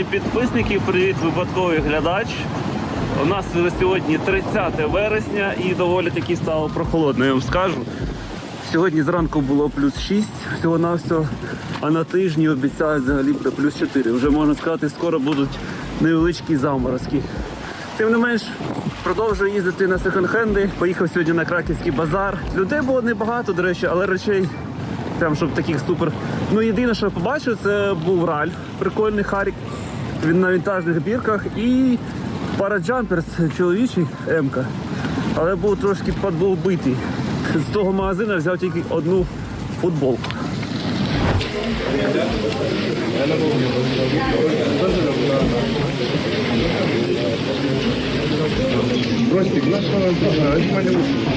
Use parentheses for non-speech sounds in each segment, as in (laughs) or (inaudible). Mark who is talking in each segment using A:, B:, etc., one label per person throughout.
A: Шановні підписники, привіт, випадковий глядач. У нас сьогодні 30 вересня і доволі таки стало прохолодно, я вам скажу. Сьогодні зранку було плюс 6 всього на всього, а на тижні обіцяють взагалі буде плюс 4. Вже можна сказати, скоро будуть невеличкі заморозки. Тим не менш, продовжую їздити на секонд-хенди. Поїхав сьогодні на краківський базар. Людей було небагато, до речі, але речей прям щоб таких супер. Ну єдине, що я побачив, це був Ральф, прикольний Харік. Він на вінтажних бірках і пара джамперс чоловічий М-ка. Але був трошки подбитий. З того магазину взяв тільки одну футболку.
B: Ростик, нашего внимание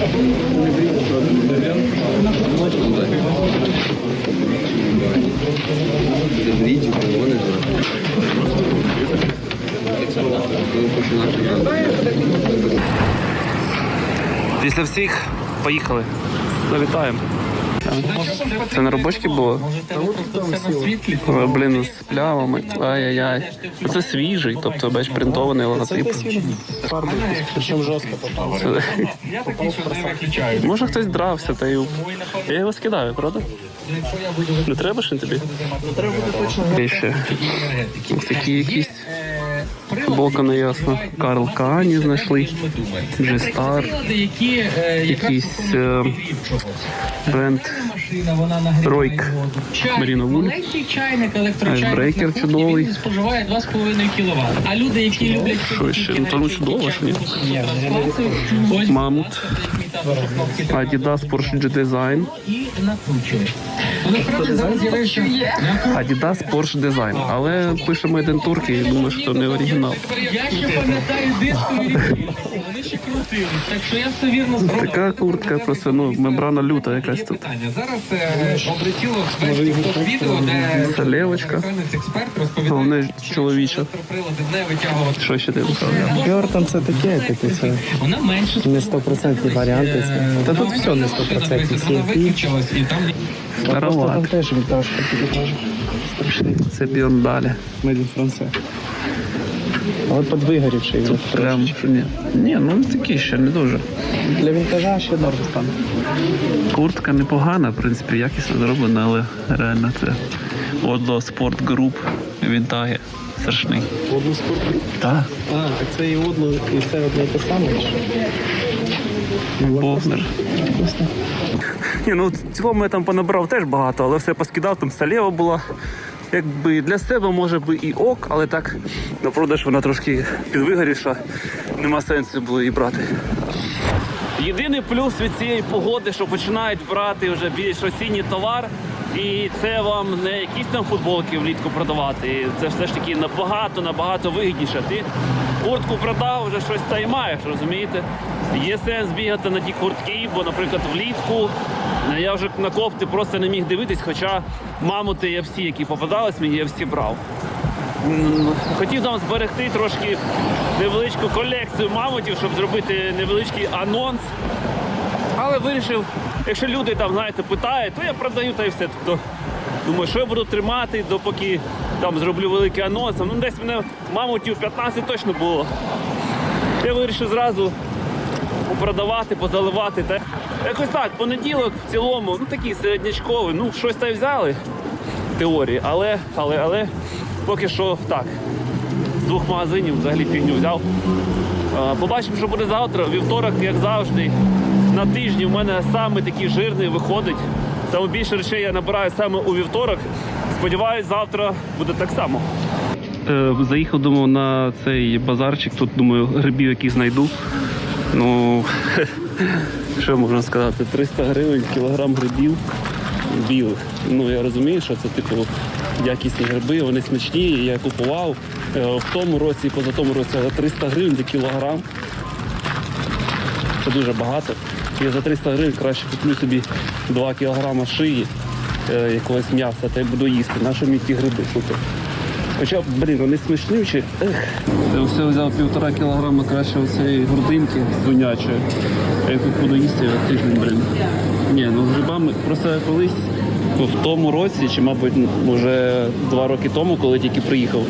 A: Після всіх поїхали. Завітаємо. Це на робочці було? Ой, Блін, з плявами. Ай-яй-яй. Це свіжий, тобто бач принтований логотип.
C: Причем жестко попал.
A: Може хтось дрався, та й я його скидаю, правда? Не треба ж тобі? Не треба буде точно. Такі якісь. Футболка не ясно. Карл Каані знайшли. G-Star.
D: е,
A: Якийсь е, бренд
D: машина, вона нагріває
A: Ройк.
D: воду. Чайник,
A: Меріно Вуд.
D: маленький чайник, електрочайник
A: Айсбрейкер
D: на кухні,
A: чудовий.
D: Він споживає 2,5 кВт. А люди, які люблять
A: Що ще? Ну, то ну чудово ж ні.
D: ось
A: Мамут. Adidas Porsche G Design.
D: і накручує. Ну, насправді зараз з'явився
A: Adidas Porsche Design. Але пише Made in Turkey і думаю, що це не оригінал.
D: Я ще пам'ятаю дискові ріки. Ще крутились, так що я все вірно зробив.
A: Така куртка просто ну мембрана люта якась тут.
D: Питання. Зараз е, облетіло весь відео, де
A: Це левочка. Головне чоловіча.
D: прилади не витягувати.
A: Що ще ти розказав?
C: Пьортон це таке, типу, це
D: Вона менше
C: не стопроцентні варіанти. Та тут все не стопроцентні.
D: Вона виключилась і там
C: Просто там теж вінтажка теж.
A: Це.
C: Made in France. Але підвигорівший він
A: Прям що ні. Ні, ну такі ще не дуже.
C: Для вінтажа ще дорого стане.
A: Куртка непогана, в принципі, якісно зроблена, але реально це Одло Спорт Груп Вінтаги. Страшний.
C: Одну спорту.
A: Так.
C: А, так це і одло, і це одне те саме.
A: Бовнер. Ні, ну в цілому я там понабрав теж багато, але все поскидав, там салєва була. Якби для себе може би і ок, але так на продаж вона трошки підвигоріша. Нема сенсу було її брати. Єдиний плюс від цієї погоди, що починають брати вже більш осінній товар, і це вам не якісь там футболки влітку продавати. Це все ж таки набагато, набагато вигідніше. Ти куртку продав, вже щось та й маєш, розумієте? Є сенс бігати на ті куртки, бо, наприклад, влітку я вже на кофти просто не міг дивитись, хоча мамути я всі, які попадались, мені я всі брав. Хотів там зберегти трошки невеличку колекцію мамутів, щоб зробити невеличкий анонс. Але вирішив, якщо люди там, знаєте, питають, то я продаю та й все. Тобто, думаю, що я буду тримати, допоки там зроблю великий анонс. Ну, десь мене мамутів 15 точно було. Я вирішив зразу попродавати, позаливати. Та якось так, понеділок в цілому, ну такий середнячковий, ну щось та й взяли в теорії, але, але, але поки що так. З двох магазинів взагалі фігню взяв. Побачимо, що буде завтра. Вівторок, як завжди, на тижні в мене саме такий жирний виходить. Саме більше речей я набираю саме у вівторок. Сподіваюсь, завтра буде так само. Е, Заїхав, думав, на цей базарчик. Тут думаю, грибів які знайду. Ну, (laughs) що можна сказати? 300 гривень кілограм грибів білих. Ну я розумію, що це типу якісні гриби, вони смачні. Я купував е, в тому році і поза тому році, але 300 гривень за кілограм. Це дуже багато. Я за 300 гривень краще куплю собі 2 кілограма шиї е, якогось м'яса та й буду їсти. Нащо мені ті гриби? Супер. Хоча, блін, вони смачнючі. Я все взяв півтора кілограма краще оцеї грудинки свинячої. А я тут буду їсти я тиждень, блін. Ні, ну з грибами просто колись в тому році, чи, мабуть, вже два роки тому, коли тільки приїхав,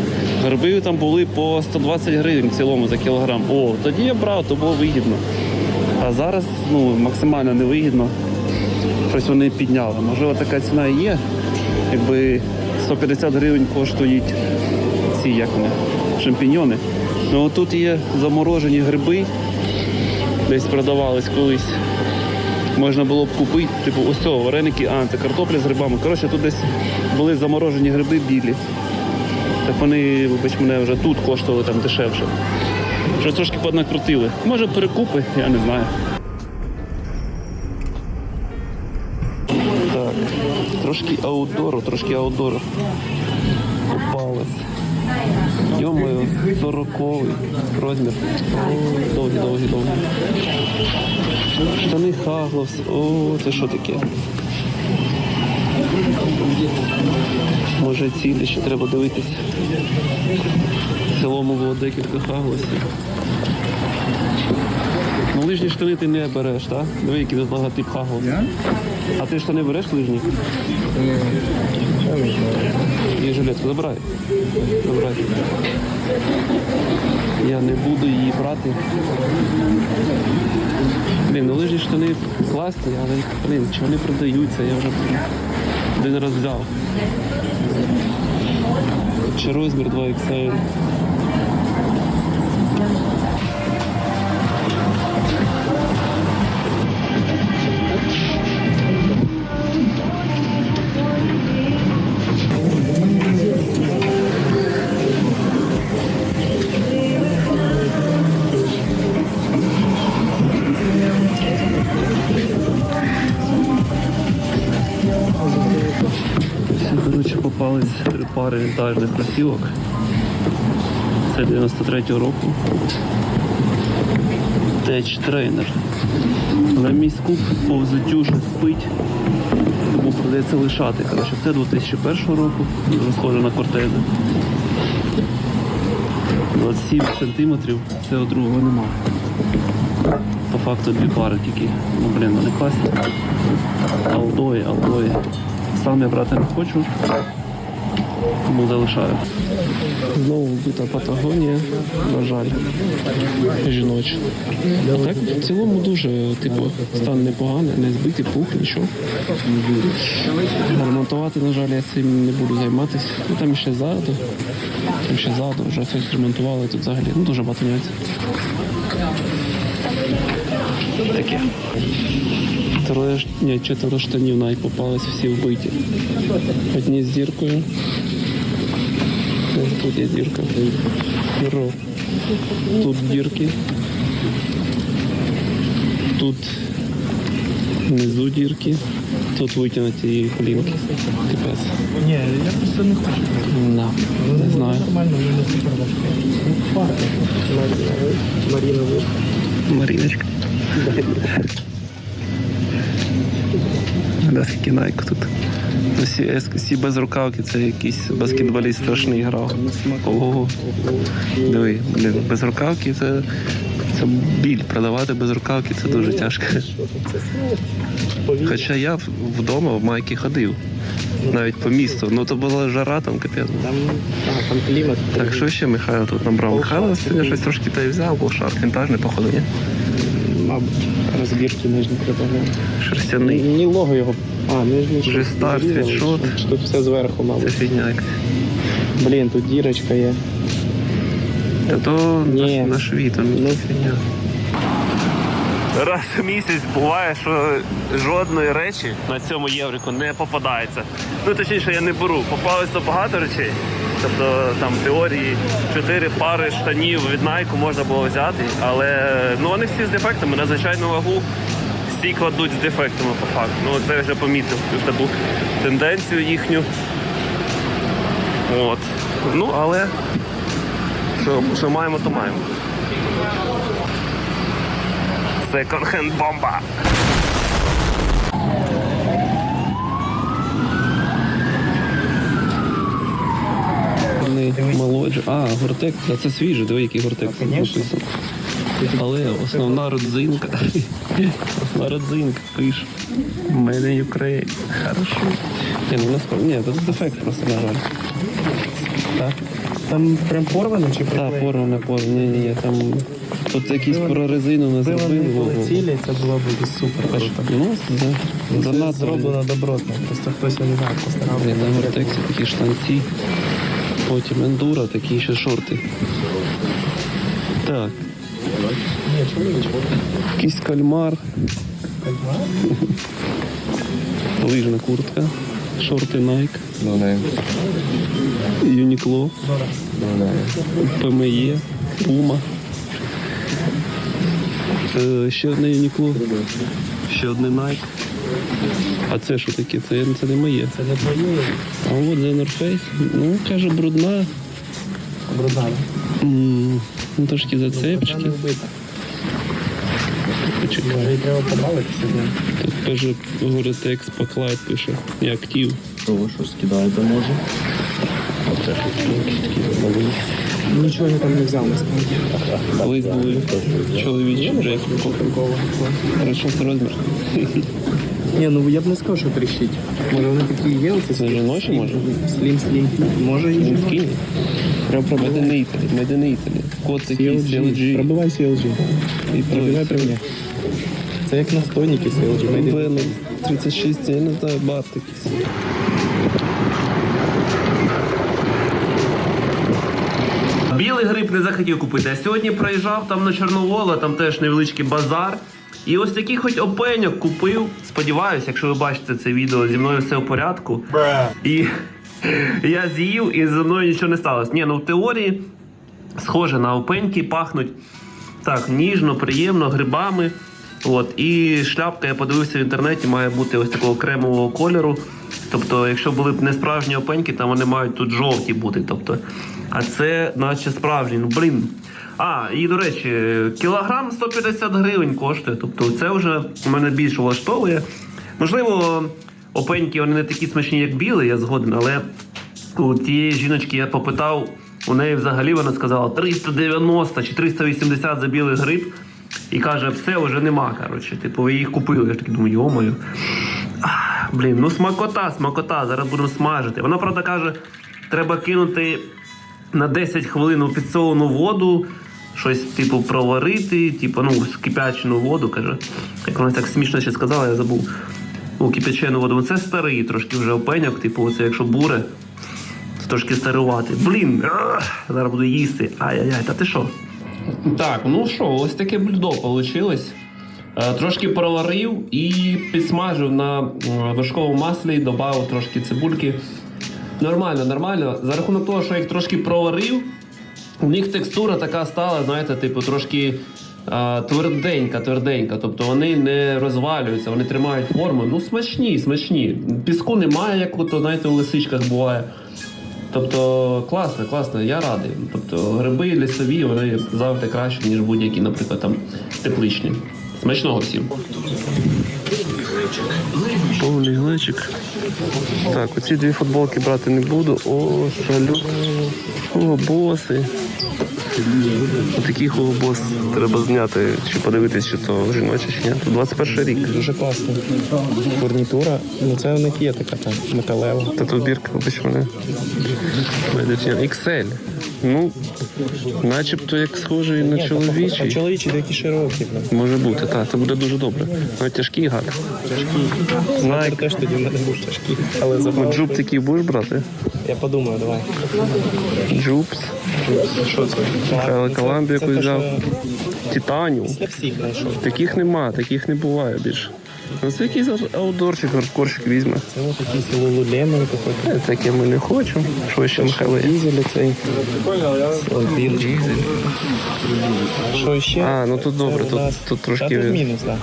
A: гриби там були по 120 гривень в цілому за кілограм. О, тоді я брав, то було вигідно. А зараз ну, максимально невигідно. Щось вони підняли. Можливо, така ціна і є. Якби 150 гривень коштують ці як вони, шампіньони. Ну тут є заморожені гриби, десь продавались колись. Можна було б купити, типу, ось цього, вареники, а, це картопля з грибами. Коротше, тут десь були заморожені гриби білі. Так вони, вибач мене, вже тут коштували там дешевше. Щось трошки поднакрутили. Може перекупи, я не знаю. Аутдору, трошки аутдору. Попалось. Йомою, 40 розмір. О, довгі, довгі, довгі. Штани Хаглос. О, це що таке? Може цілі ще треба дивитись. В цілому було декілька хаглосів. Ну лижні штани ти не береш, так? Диви, який тут логотип хаглос. А ти штани береш лижні? І жилетку забирай. Забирай. Я не буду її брати. Блін, ну лижні штани класні, але блін, чи вони продаються, я вже один раз взяв. Чи розмір 2XL. Коротше, попались три пари вінтажних кросівок. Це 93-го року. Теч трейнер. Але мій скуп по спить, тому придеться лишати. Коротше, це 2001 року, дуже схоже на кортези. 27 сантиметрів, цього другого нема. По факту дві пари тільки. Ну блін, вони класні. Алдої, алдої. Сам я брати не хочу, тому залишаю. Знову вбита Патагонія, на жаль, жіноча. А так в цілому дуже, типу, стан непоганий, не збитий пух, нічого. Ремонтувати, на жаль, я цим не буду займатися. Ну, там ще ззаду, там ще ззаду, вже щось ремонтували тут взагалі. Ну дуже багато нюансів. Таке. Троє, ш- ні, четверо штанів навіть попались всі вбиті. Одні з діркою. Ось Тут є дірка. Хіро. Тут дірки. Тут внизу дірки. Тут витягнуті колінки. Капець.
C: Ні, я просто не хочу.
A: Да. Не знаю.
C: Нормально, в мене супер важко. Маріна,
A: Маріночка. Да, найку тут. Ну, Всі, всі безрукавки, це якийсь баскетболіст страшний грав. Ого. Диви, блін, безрукавки це, це біль. Продавати безрукавки це дуже тяжко. Хоча я вдома в майки ходив. Навіть по місту. Ну то була жара там капець.
C: Там, там клімат.
A: Так, що ще Михайло тут набрав? Михайло сьогодні щось трошки та й взяв, бо шар вінтажний, походу, ні?
C: Мабуть, розбірки нижні треба.
A: Шерстяний.
C: Ні лого його. А, нижній.
A: Вже стар, світшот.
C: Тут все зверху,
A: Це
C: мабуть.
A: фігня. як.
C: Блін, тут дірочка є.
A: Та то
C: Ні.
A: на, на шві, ну, фігня. Раз в місяць буває, що жодної речі на цьому єврику не попадається. Ну точніше, я не беру. Попалось то багато речей. Тобто там теорії чотири пари штанів від Nike можна було взяти, але ну вони всі з дефектами на звичайну вагу. Всі кладуть з дефектами по факту. Ну це вже помітив цю таку тенденцію їхню. От. Ну, але що, що маємо, то маємо. Секонд-хенд бомба. Вони молоджі. А, гортек, а це свіжий, диви, який гортек. Але основна родзинка. (laughs) Основна родзинка пише. Made in Ukraine. Хорошо. Ні, ну насправді, ні, тут дефект просто на жаль. Так.
C: Там прям порвано чи
A: Так, порвано, порвано. Ні, ні, ні, там тут якісь про резину не
C: вони
A: зробили.
C: це було б супер круто.
A: Ну, да. Занадто.
C: зроблено добротно. Просто хтось я не знаю, постарався.
A: Ні, на гортексі такі штанці. Потім ендуро, такі ще шорти. Так.
C: Ні, чоловічко.
A: Якийсь кальмар,
C: Кальмар?
A: лижна куртка, шорти Nike,
B: Ну, не.
A: Uniqlo,
B: Ну, не.
A: PME, Puma. Е, ще одне Uniqlo, ще одне Nike. А це що таке? Це, це не моє.
C: Це не твоє
A: А от The North Face, ну, каже, брудна.
C: брудна.
A: М, Ну, трошки зацепчики. Почекай.
C: Може, треба побавитися з ним.
A: Тут каже, говорить, експо Клайд пише. І актив.
B: Що ви що скидаєте, може?
C: Нічого я там не взяв насправді.
A: Колись були чоловічі хорошо це розмір.
C: Ні, ну я б не сказав, що тріщить. Може вони такі є, оце
A: Це жіночі, може?
C: Слім, слім. Може і жіночі.
A: Треба на in Italy. Код такий CLG.
C: Пробивай CLG.
A: І
C: Пробивай при мені. Це як настойники CLG. Made
A: 36, я не знаю, бат якийсь. Білий гриб не захотів купити. А сьогодні проїжджав там на Чорновола, там теж невеличкий базар. І ось такий хоч опеньок купив. Сподіваюсь, якщо ви бачите це відео, зі мною все в порядку. І (laughs) я з'їв, і зі мною нічого не сталося. Ні, ну в теорії схоже на опеньки, пахнуть так ніжно, приємно, грибами. От. І шляпка, я подивився в інтернеті, має бути ось такого кремового кольору. Тобто, якщо були б не справжні опеньки, то вони мають тут жовті бути. Тобто, а це наче справжні. Ну блін. А, і до речі, кілограм 150 гривень коштує. Тобто це вже мене більше влаштовує. Можливо, опеньки вони не такі смачні, як білий, я згоден, але у тієї жіночки я попитав, у неї взагалі вона сказала 390 чи 380 за білий гриб. І каже, все вже нема. Коротше, типу, ви їх купили. Я ж такий думаю, йомаю. Ах, Блін, ну смакота, смакота, зараз будемо смажити. Вона, правда, каже, треба кинути на 10 хвилин у підсолену воду, щось, типу, проварити, типу, ну, кипячену воду, каже. Як вона так смішно ще сказала, я забув. У кипячену воду. Це старий трошки вже опеньок, типу, оце якщо буре, це трошки старувати. Блін, зараз буду їсти. Ай-яй-яй, та ти що? Так, ну що, ось таке блюдо вийшло. Трошки проварив і підсмажив на е, вершковому маслі, додав трошки цибульки. Нормально, нормально. За рахунок того, що я їх трошки проварив, у них текстура така стала, знаєте, типу, трошки а, тверденька, тверденька. Тобто вони не розвалюються, вони тримають форму. Ну, смачні, смачні. Піску немає, як от, знаєте, у лисичках буває. Тобто класно, класно, я радий. Тобто гриби лісові, вони завжди краще, ніж будь-які, наприклад, там тепличні. Смачного всім. Повний глечик. Так, оці дві футболки брати не буду. О, салют. О, боси. Отакий холобос треба зняти, чи подивитись, чи то жіноче, чи ні. 21 рік.
C: Дуже класно. Фурнітура. Ну це у них є така там металева.
A: Тату-бірка, вибач мене. XL. Ну, начебто як схожий на чоловічий.
C: чоловічі такі широкі.
A: Може бути, так, це буде дуже добре. Ну, тяжкий гад.
C: Снайпер теж тоді в мене був тяжкий. Але забрав.
A: Джуб такий будеш брати?
C: Я подумаю, давай.
A: Джубс.
C: Що це?
A: Михайло
C: Це-
A: якусь взяв. Титаніум. Таких нема, таких не буває більше. Ну, це якийсь аутдорчик, хардкорчик візьме.
C: Це ось якийсь лулулемон такий.
A: Таке ми не хочемо. Що ще Михайло? є?
C: Дізель цей. Дізель. Що ще?
A: А, ну тут добре, тут- тут трошки
C: Та тут мінус, так.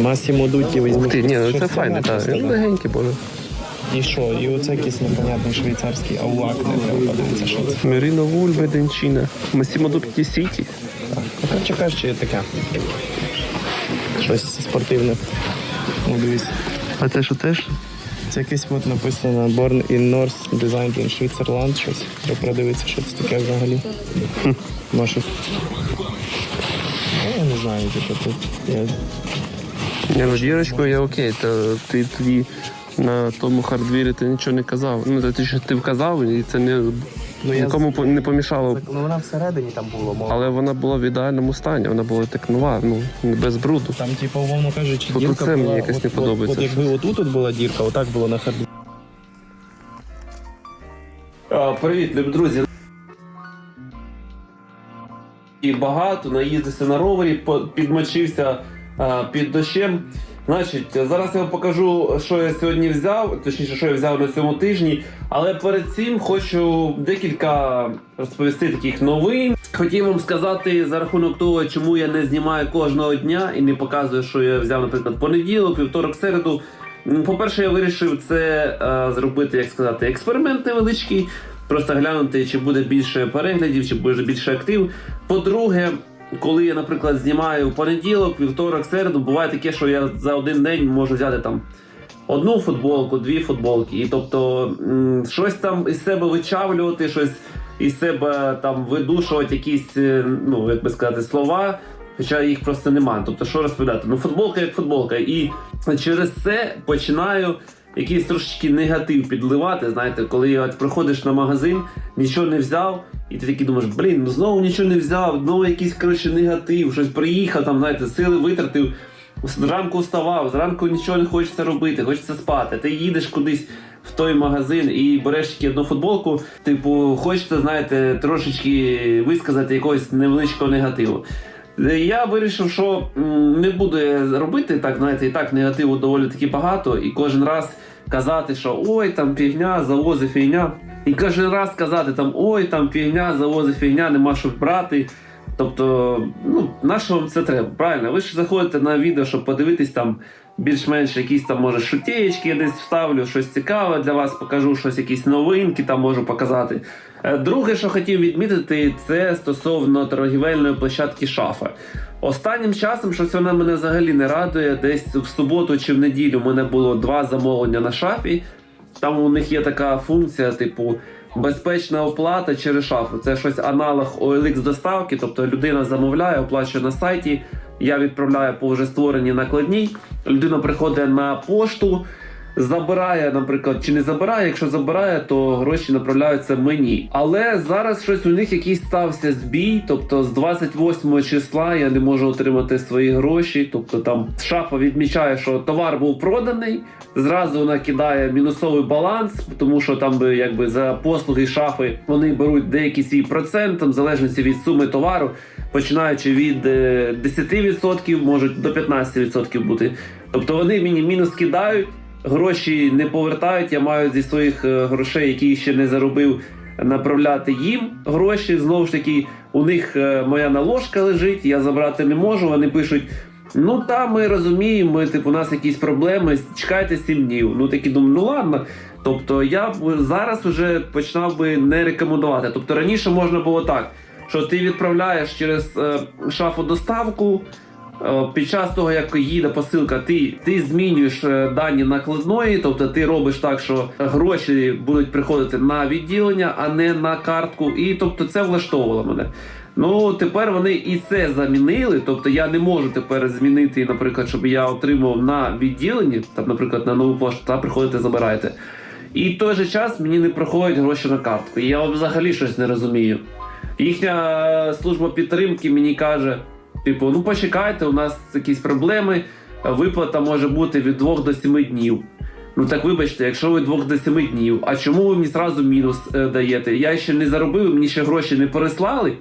C: Масімо Дуті візьму.
A: Ти, ні, ну це файне, так. Він легенький, боже.
C: І що? І оце якийсь непонятний швейцарський ауак, не треба подивитися, що це.
A: Меріно Вульве Денчина. Масімо Дупті Сіті.
C: Ну, коротше кажучи, таке. Щось спортивне. Ну, дивись.
A: А це що теж?
C: Це якесь от написано Born in North, Designed in Switzerland, щось. Треба продивитися, що це таке взагалі. (laughs) Може. знаю, типу тут. Я...
A: Ні, ну дірочку я окей, то ти тоді на тому хардвірі ти нічого не казав. Ну, то ти що ти вказав, і це не,
C: Ну, я
A: нікому по- не помішало.
C: Ну вона всередині там було, мов.
A: Але вона була в ідеальному стані, вона була так нова, ну без бруду.
C: Там, типу, умовно кажучи,
A: От
C: дірка
A: оце мені
C: була,
A: якось
C: от,
A: не подобається
C: От, от якби отут от була дірка, отак було на харді.
A: Привіт, любі друзі. І багато наїздився на ровері, по- підмочився а, під дощем. Значить, зараз я вам покажу, що я сьогодні взяв, точніше, що я взяв на цьому тижні. Але перед цим хочу декілька розповісти таких новин. Хотів вам сказати за рахунок того, чому я не знімаю кожного дня і не показую, що я взяв, наприклад, понеділок, вівторок, середу. По-перше, я вирішив це е, зробити, як сказати, експеримент невеличкий. Просто глянути, чи буде більше переглядів, чи буде більше актив. По-друге, коли я, наприклад, знімаю понеділок, вівторок, середу, буває таке, що я за один день можу взяти там одну футболку, дві футболки. І тобто щось там із себе вичавлювати, щось із себе там видушувати, якісь, е, ну як би сказати, слова. Хоча їх просто немає. Тобто, що розповідати? Ну, футболка як футболка. І через це починаю якийсь трошечки негатив підливати. Знаєте, коли от приходиш на магазин, нічого не взяв, і ти такий думаєш, блін, ну знову нічого не взяв, знову якийсь коротше негатив, щось приїхав, там, знаєте, сили витратив. Зранку вставав, зранку нічого не хочеться робити, хочеться спати. Ти їдеш кудись в той магазин і береш тільки одну футболку. Типу, хочеться, знаєте, трошечки висказати якогось невеличкого негативу. Я вирішив, що не буду робити так, знаєте, і так негативу доволі таки багато, і кожен раз казати, що ой, там фігня, завози фігня. І кожен раз казати там ой, там фігня, завози фігня, нема що брати. Тобто, ну, на що вам це треба? Правильно, ви ж заходите на відео, щоб подивитись там більш-менш якісь там, може, шутєєчки я десь вставлю, щось цікаве для вас покажу, щось, якісь новинки там можу показати. Е, Друге, що хотів відмітити, це стосовно торгівельної площадки шафа. Останнім часом щось вона мене взагалі не радує. Десь в суботу чи в неділю в мене було два замовлення на шафі. Там у них є така функція, типу, безпечна оплата через шафу. Це щось аналог OLX доставки, тобто людина замовляє, оплачує на сайті. Я відправляю по вже створеній накладній. Людина приходить на пошту, забирає, наприклад, чи не забирає. Якщо забирає, то гроші направляються мені. Але зараз щось у них якийсь стався збій. Тобто з 28 числа я не можу отримати свої гроші. Тобто там шафа відмічає, що товар був проданий. Зразу вона кидає мінусовий баланс, тому що там би якби за послуги шафи вони беруть деякий свій процент, там в залежності від суми товару, починаючи від е, 10%, можуть до 15% бути. Тобто вони мені мінус кидають, гроші не повертають. Я маю зі своїх е, грошей, які ще не заробив, направляти їм гроші. Знову ж таки, у них е, моя наложка лежить, я забрати не можу. Вони пишуть. Ну та ми розуміємо, типу, у нас якісь проблеми, чекайте 7 днів. Ну такі думаю, ну ладно. Тобто я б зараз вже починав би не рекомендувати. Тобто раніше можна було так, що ти відправляєш через е, шафу доставку. е, Під час того, як їде посилка, ти, ти змінюєш е, дані накладної, тобто ти робиш так, що гроші будуть приходити на відділення, а не на картку. І тобто це влаштовувало мене. Ну тепер вони і це замінили. Тобто я не можу тепер змінити, наприклад, щоб я отримав на відділенні, там, наприклад, на нову пошту, та приходите, забираєте. І в той же час мені не приходять гроші на картку. І я взагалі щось не розумію. Їхня служба підтримки мені каже: типу, ну почекайте, у нас якісь проблеми, виплата може бути від 2 до 7 днів. Ну так вибачте, якщо ви 2 до 7 днів, а чому ви мені зразу мінус е, даєте? Я ще не заробив, мені ще гроші не переслали.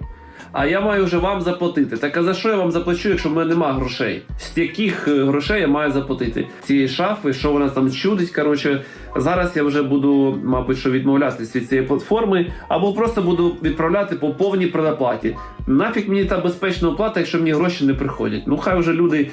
A: А я маю вже вам заплатити. Так а за що я вам заплачу, якщо в мене немає грошей? З яких е, грошей я маю заплатити? Цієї шафи, що вона там чудить? Коротше, зараз я вже буду, мабуть, що відмовлятись від цієї платформи, або просто буду відправляти по повній предоплаті. Нафіг мені та безпечна оплата, якщо мені гроші не приходять. Ну хай вже люди,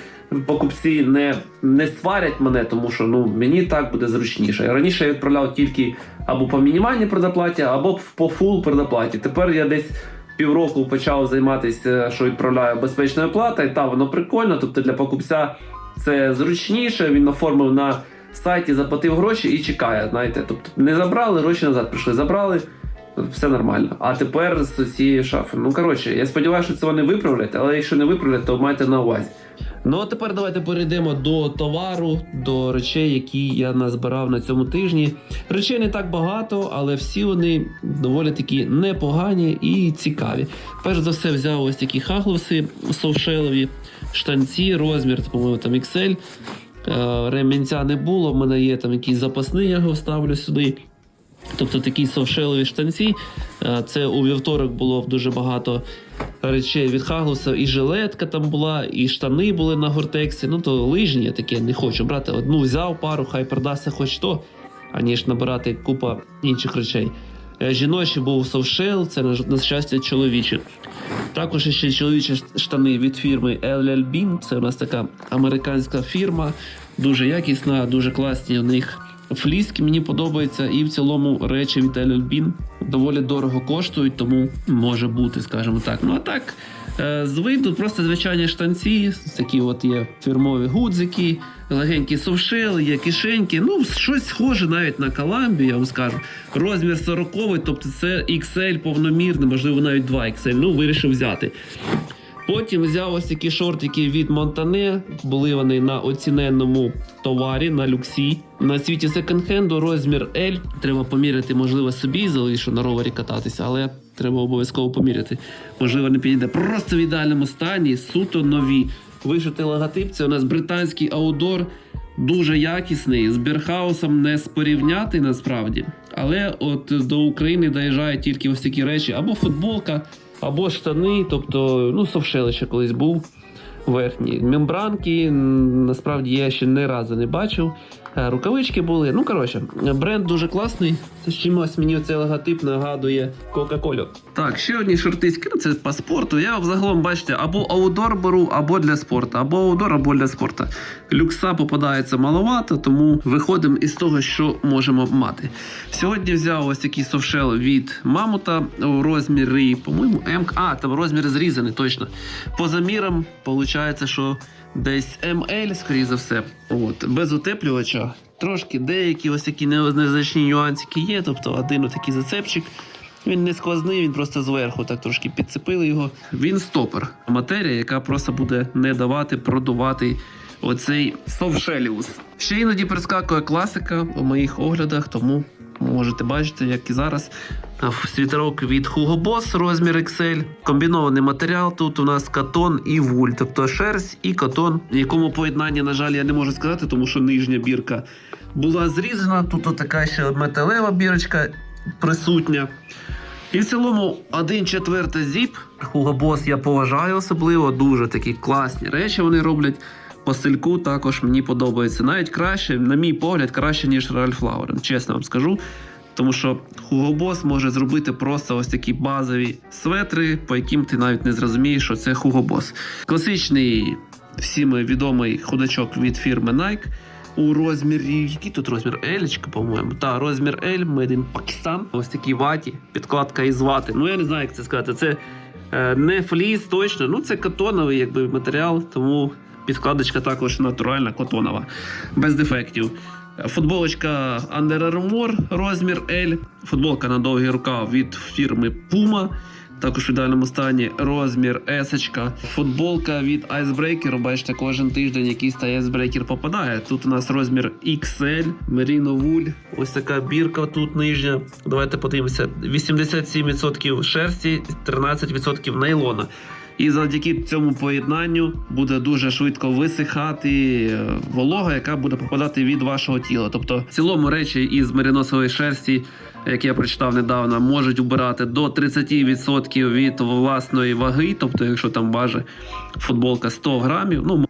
A: покупці, не, не сварять мене, тому що ну мені так буде зручніше. Раніше я відправляв тільки або по мінімальній предоплаті, або по фул предоплаті. Тепер я десь півроку почав займатися, що відправляю безпечною платою. Та воно прикольно. Тобто для покупця це зручніше. Він оформив на сайті, заплатив гроші і чекає. Знаєте, тобто не забрали, гроші назад прийшли, забрали. все нормально. А тепер з цією шафою. Ну коротше, я сподіваюся, що це вони виправлять, але якщо не виправлять, то майте на увазі. Ну а тепер давайте перейдемо до товару, до речей, які я назбирав на цьому тижні. Речей не так багато, але всі вони доволі такі непогані і цікаві. Перш за все, взяв ось такі хаглуси совшелові, штанці, розмір, по-моєму, там XL. Е, Ремінця не було, в мене є там якийсь запасний, я його ставлю сюди. Тобто такі совшелові штанці. Е, Це у вівторок було дуже багато речей від Хаглуса. І жилетка там була, і штани були на гортексі. Ну то лижні я таке не хочу брати. Одну взяв пару, хай продасться хоч то, аніж набирати купа інших речей. Е, Жіночі був совшел, це на щастя чоловічі. Також ще чоловічі штани від фірми LL Bean. Це у нас така американська фірма, дуже якісна, дуже класні у них фліски. Мені подобаються. І в цілому речі від LL доволі дорого коштують, тому може бути, скажімо так. Ну а так, е, з виду просто звичайні штанці, такі от є фірмові гудзики, легенькі совшели, є кишеньки. Ну, щось схоже навіть на Каламбі, я вам скажу. Розмір 40, тобто це XL повномірний, можливо, навіть 2 XL. Ну, вирішив взяти. Потім взяв ось такі шортики від Монтане. Були вони на оціненному товарі на люксі. На світі секонд-хенду розмір L. Треба поміряти, можливо, собі залишу на ровері кататися, але треба обов'язково поміряти. Можливо, не підійде. Просто в ідеальному стані, суто нові. Вишитий логотип. Це у нас британський аудор. Дуже якісний, з Бірхаусом не спорівняти насправді. Але от до України доїжджають тільки ось такі речі: або футболка, або штани, тобто, ну, совшели ще колись був верхній. Мембранки насправді я ще не разу не бачив. Е, Рукавички були. Ну, коротше, бренд дуже класний. З чимось мені цей логотип нагадує Кока-Колю. Так, ще одні. Ну, це по спорту. Я взагалом, бачите, або аудор беру, або для спорту, або аудор, або для спорту. Люкса попадається маловато, тому виходимо із того, що можемо мати. Сьогодні взяв ось такий совшел від мамута у розмірі, по-моєму, М. А, там розмір зрізаний, точно. По замірам, виходить, що десь МЛ, скоріше за все. От, без утеплювача. Трошки деякі ось такі незначні нюансики є, тобто один отакий зацепчик. Він не сквозний, він просто зверху так трошки підцепили його. Він стопер. Матерія, яка просто буде не давати продувати оцей совшеліус. Ще іноді прискакує класика у моїх оглядах, тому можете бачити, як і зараз. Світерок від Hugo Boss розмір XL. Комбінований матеріал. Тут у нас катон і вуль, тобто шерсть і катон. Якому поєднанні, на жаль, я не можу сказати, тому що нижня бірка була зрізана. Тут така ще металева бірочка присутня. І в цілому один четвертий зіп. Hugo Boss я поважаю особливо, дуже такі класні речі вони роблять. По стильку також мені подобається. Навіть краще, на мій погляд, краще, ніж Ralph Lauren, чесно вам скажу. Тому що Hugo Boss може зробити просто ось такі базові светри, по яким ти навіть не зрозумієш, що це Hugo Boss. Класичний всім відомий худачок від фірми Nike у розмірі. Який тут розмір? Елечка, по-моєму. Та, розмір L, Made in. Ось такі ваті, підкладка із вати. Ну я не знаю, як це сказати. Це е, не фліс точно, ну це катоновий якби, матеріал, тому підкладочка також натуральна, котонова, без дефектів. Футболочка Under Armour, розмір L. Футболка на довгий рукав від фірми Puma. Також в ідеальному стані розмір S. Футболка від Icebreaker. Бачите, кожен тиждень якийсь та Icebreaker попадає. Тут у нас розмір XL, Merino Wool. Ось така бірка тут нижня. Давайте подивимося. 87% шерсті, 13% нейлона. І завдяки цьому поєднанню буде дуже швидко висихати е, волога, яка буде попадати від вашого тіла. Тобто, в цілому речі із мериносової шерсті, як я прочитав недавно, можуть убирати до 30% від власної ваги. Тобто, якщо там важить футболка 100 грамів, ну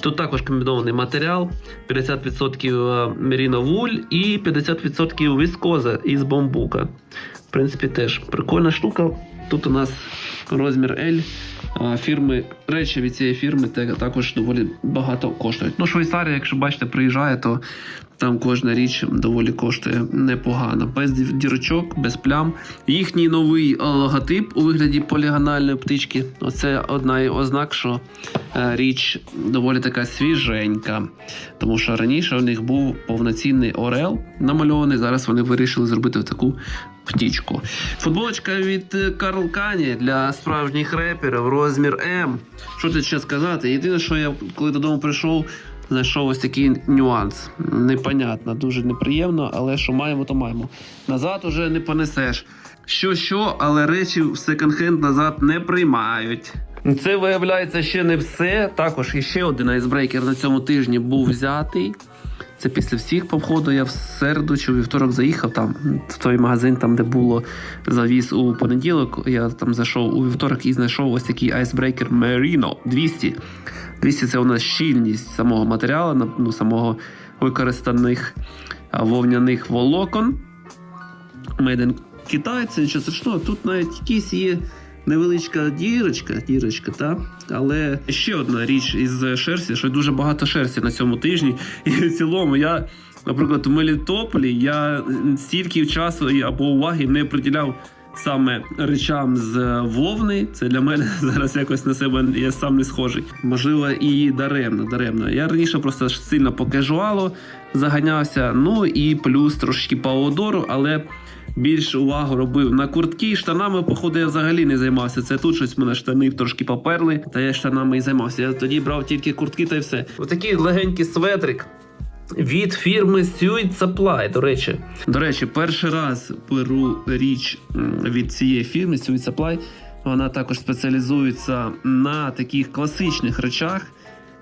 A: Тут також комбінований матеріал: 50% Merino Wool і 50% віскоза із бамбука. В принципі, теж прикольна штука. Тут у нас розмір L. Фірми, речі від цієї фірми також доволі багато коштують. Ну, Швейцарія, якщо бачите, приїжджає, то там кожна річ доволі коштує непогано. Без дірочок, без плям. Їхній новий е, логотип у вигляді полігональної птички. Оце одна із ознак, що е, річ доволі така свіженька. Тому що раніше у них був повноцінний орел намальований. Зараз вони вирішили зробити таку птічку. Футболочка від е, Карл Кані для справжніх реперів, розмір М. Що тут ще сказати? Єдине, що я коли додому прийшов, знайшов ось такий нюанс. Непонятно, дуже неприємно, але що маємо, то маємо. Назад уже не понесеш. Що, що, але речі в секонд-хенд назад не приймають. Це виявляється ще не все. Також іще один айсбрейкер на цьому тижні був взятий. Це після всіх походу. Я в середу чи вівторок заїхав там в той магазин, там де було завіз у понеділок. Я там зайшов у вівторок і знайшов ось такий айсбрейкер Merino 200. 200 це у нас щільність самого матеріалу, ну, самого використаних вовняних волокон. Made Китай, це нічого. Тут навіть якісь є невеличка дірочка, дірочка, та? але ще одна річ із шерсті, що дуже багато шерсті на цьому тижні. (laughs) І в цілому я, наприклад, у Мелітополі я стільки часу або уваги не приділяв. Саме речам з вовни, це для мене (laughs) зараз якось на себе я сам не схожий. Можливо, і даремно, даремно. Я раніше просто сильно по кежуалу заганявся. Ну і плюс трошки по аудору, але більше увагу робив на куртки. Штанами, походу, я взагалі не займався. Це тут щось мене штани трошки поперли, та я штанами і займався. Я тоді брав тільки куртки та й все. Отакий легенький светрик. Від фірми Suit Supply, до речі. До речі, перший раз беру річ від цієї фірми Suit Supply. Вона також спеціалізується на таких класичних речах,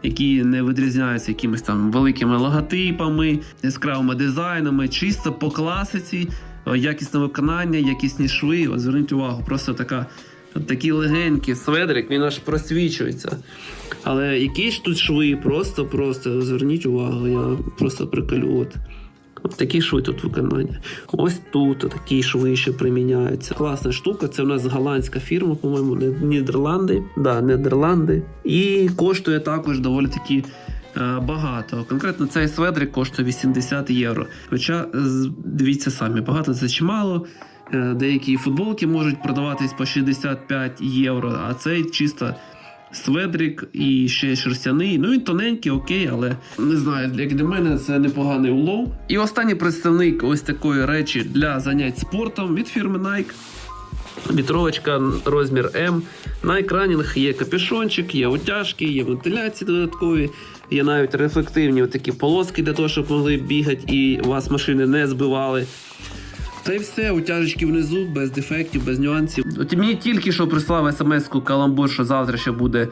A: які не відрізняються якимись там великими логотипами, яскравими дизайнами, чисто по класиці, е, якісне виконання, якісні шви. Зверніть увагу, просто така. Такий легенький сведрик, він аж просвічується. Але які ж тут шви, просто, просто зверніть увагу, я просто приколю. От. От такі шви тут виконання. Ось тут такі шви ще приміняються. Класна штука. Це у нас голландська фірма, по-моєму, Нідерланди. Да, Нідерланди. І коштує також доволі таки. е, Багато. Конкретно цей сведрик коштує 80 євро. Хоча, дивіться самі, багато це чимало. Е, Деякі футболки можуть продаватись по 65 євро, а цей чисто сведрик і ще шерстяний. Ну він тоненький, окей, але не знаю, як для мене це непоганий улов. І останній представник ось такої речі для занять спортом від фірми Nike. Вітровочка розмір М. На екрані є капюшончик, є утяжки, є вентиляції додаткові, є навіть рефлективні такі полоски для того, щоб могли бігати і вас машини не збивали. Та й все, утяжечки внизу, без дефектів, без нюансів. От мені тільки що прислав смс-ку каламбур, що завтра ще буде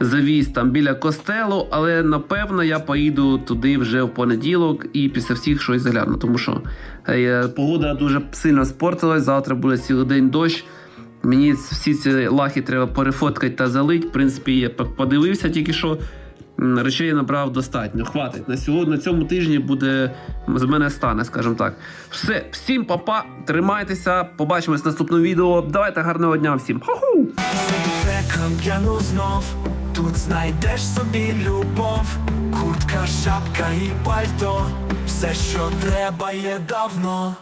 A: завіз там біля костелу, але напевно я поїду туди вже в понеділок і після всіх щось загляну, тому що е, погода дуже сильно спортилась, завтра буде цілий день дощ. Мені всі ці лахи треба перефоткати та залить. В принципі, я подивився тільки що. Речей набрав достатньо. Хватить. На сьогодні на цьому тижні буде з мене стане, скажімо так. Все, всім папа, тримайтеся, побачимось в наступному відео. Давайте гарного дня всім. Ху-ху!
E: Знов, тут знайдеш собі любов, куртка, шапка і пальто, все, що треба, є давно.